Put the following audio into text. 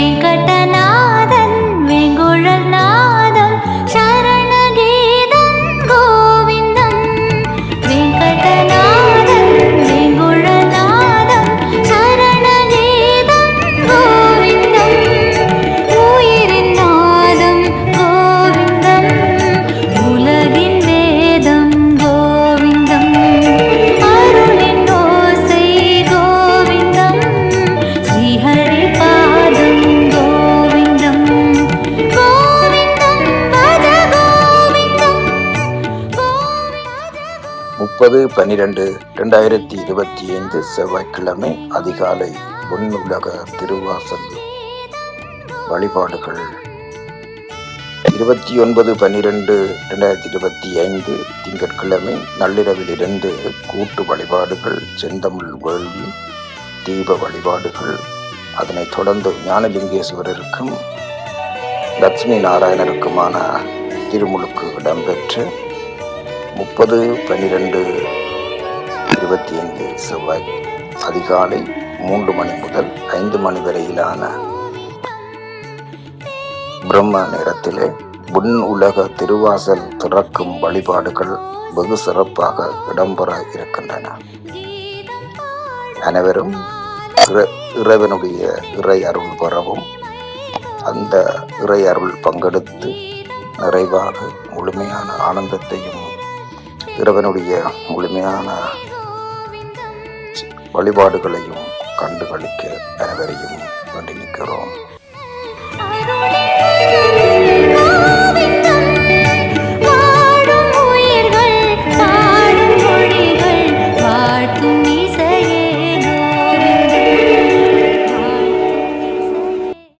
వెంకటన முப்பது பன்னிரெண்டு ரெண்டாயிரத்தி இருபத்தி ஐந்து செவ்வாய்க்கிழமை அதிகாலை உலக திருவாசல் வழிபாடுகள். இருபத்தி ஒன்பது பன்னிரெண்டு ரெண்டாயிரத்தி இருபத்தி ஐந்து திங்கட்கிழமை நள்ளிரவிலிருந்து கூட்டு வழிபாடுகள் செந்தமிழ் வேள்வி தீப வழிபாடுகள். அதனைத் தொடர்ந்து ஞானலிங்கேஸ்வரருக்கும் லட்சுமி நாராயணருக்குமான திருமுழுக்கு இடம்பெற்று முப்பது பன்னிரெண்டு இருபத்தி ஐந்து செவ்வாய். அதிகாலை மூன்று மணி முதல் ஐந்து மணி வரையிலான பிரம்ம நேரத்திலே புன் உலக திருவாசல் திறக்கும் வழிபாடுகள் வெகு சிறப்பாக இடம்பெற இருக்கின்றன. அனைவரும் இற- இறைவனுடைய இறை அருள் பெறவும் அந்த இறை அருள் பங்கெடுத்து நிறைவாக முழுமையான ஆனந்தத்தையும் இறைவனுடைய முழுமையான வழிபாடுகளையும் கண்டுகளிக்க அனைவரையும் வேண்டி நிற்கிறோம். அருளே